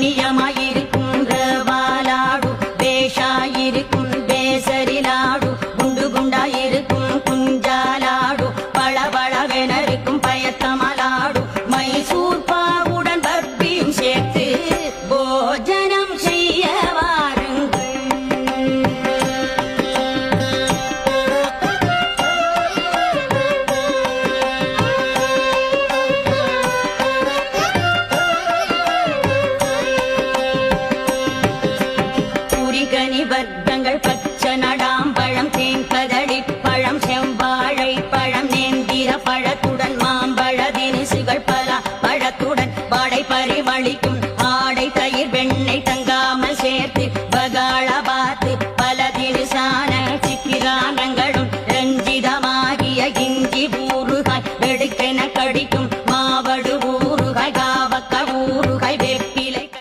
நியமாயிருக்கும் ரவாலாடு பேஷாயிருக்கும் பழனி வர்க்கங்கள் பச்சை நடாம்பழம் தேங்கதடி பழம் செம்பாழை பழம் நேந்திர பழத்துடன் மாம்பழ தினிசுகள் பல பழத்துடன் பாடை பரிமளிக்கும் ஆடை தயிர் வெண்ணெய் தங்காமல் சேர்த்து பகாள பார்த்து பல தினிசான சித்திரானங்களும் ரஞ்சிதமாகிய இஞ்சி பூருகாய் வெடுக்கை